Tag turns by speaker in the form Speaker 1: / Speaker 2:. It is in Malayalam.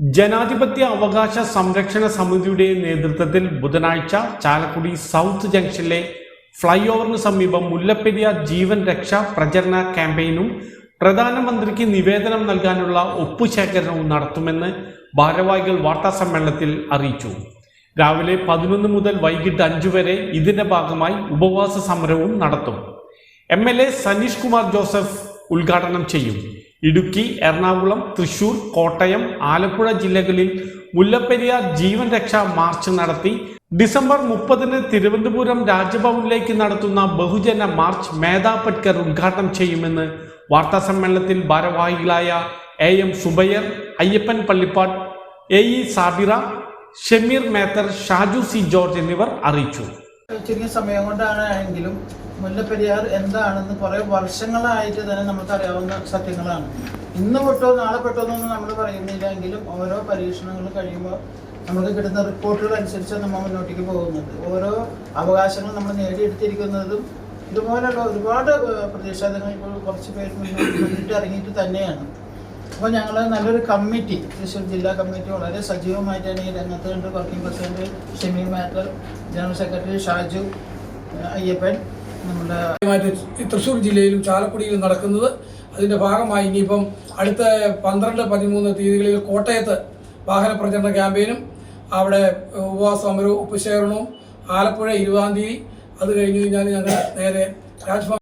Speaker 1: ജനാധിപത്യ അവകാശ സംരക്ഷണ സമിതിയുടെ നേതൃത്വത്തിൽ ബുധനാഴ്ച ചാലക്കുടി സൗത്ത് ജംഗ്ഷനിലെ ഫ്ലൈ ഓവറിന് സമീപം മുല്ലപ്പെരിയാർ ജീവൻ രക്ഷ പ്രചരണ ക്യാമ്പയിനും പ്രധാനമന്ത്രിക്ക് നിവേദനം നൽകാനുള്ള ഒപ്പുശേഖരണവും നടത്തുമെന്ന് ഭാരവാഹികൾ വാർത്താസമ്മേളനത്തിൽ അറിയിച്ചു. രാവിലെ പതിനൊന്ന് മുതൽ വൈകിട്ട് അഞ്ചു വരെ ഇതിന്റെ ഭാഗമായി ഉപവാസ സമരവും നടത്തും. M L A Saneesh Kumar Joseph ഉദ്ഘാടനം ചെയ്യും. ഇടുക്കി എറണാകുളം തൃശൂർ കോട്ടയം ആലപ്പുഴ ജില്ലകളിൽ മുല്ലപ്പെരിയാർ ജീവൻ രക്ഷാ മാർച്ച് നടത്തി. ഡിസംബർ മുപ്പതിന് തിരുവനന്തപുരം രാജ്ഭവനിലേക്ക് നടത്തുന്ന ബഹുജന മാർച്ച് മേധാ ഉദ്ഘാടനം ചെയ്യുമെന്ന് വാർത്താസമ്മേളനത്തിൽ ഭാരവാഹികളായ A M Subair Ayyappan Pallipattu A E Sabira Shameer Methar Shaju C George എന്നിവർ അറിയിച്ചു.
Speaker 2: ചുരുങ്ങിയ സമയം കൊണ്ടാണ് എങ്കിലും മുല്ലപ്പെരിയാർ എന്താണെന്ന് കുറേ വർഷങ്ങളായിട്ട് തന്നെ നമുക്ക് അറിയാവുന്ന സത്യങ്ങളാണ്. ഇന്ന് പെട്ടോ നാളെ പെട്ടോ എന്നൊന്നും നമ്മൾ പറയുന്നില്ല. എങ്കിലും ഓരോ പരീക്ഷണങ്ങൾ കഴിയുമ്പോൾ നമുക്ക് കിട്ടുന്ന റിപ്പോർട്ടുകൾ അനുസരിച്ച് നമ്മൾ മുന്നോട്ടേക്ക് പോകുന്നത്. ഓരോ അവകാശങ്ങൾ നമ്മൾ നേടിയെടുത്തിരിക്കുന്നതും ഇതുപോലെയുള്ള ഒരുപാട് പ്രതിഷേധങ്ങൾ ഇപ്പോൾ കുറച്ച് പേര് മുന്നോട്ട് ഇറങ്ങിയിട്ട് തന്നെയാണ്. അപ്പോൾ ഞങ്ങൾ നല്ലൊരു കമ്മിറ്റി തൃശ്ശൂർ ജില്ലാ കമ്മിറ്റി വളരെ സജീവമായിട്ടാണ് ഈ രംഗത്ത് കണ്ട് working president Shemi Mattar general secretary Shaju Ayyappan നമ്മുടെ
Speaker 3: തൃശ്ശൂർ ജില്ലയിലും ചാലക്കുടിയിലും നടക്കുന്നത് അതിന്റെ ഭാഗമായി ഇനിയിപ്പം അടുത്ത പന്ത്രണ്ട് പതിമൂന്ന് തീയതികളിൽ കോട്ടയത്ത് വാഹന പ്രചരണ ക്യാമ്പയിനും അവിടെ ഉപവാസ സമരവും ഉപശേഖരണവും ആലപ്പുഴ ഇരുപതാം തീയതി അത് കഴിഞ്ഞ് കഴിഞ്ഞാൽ ഞങ്ങൾ നേരെ രാജ്ഭവൻ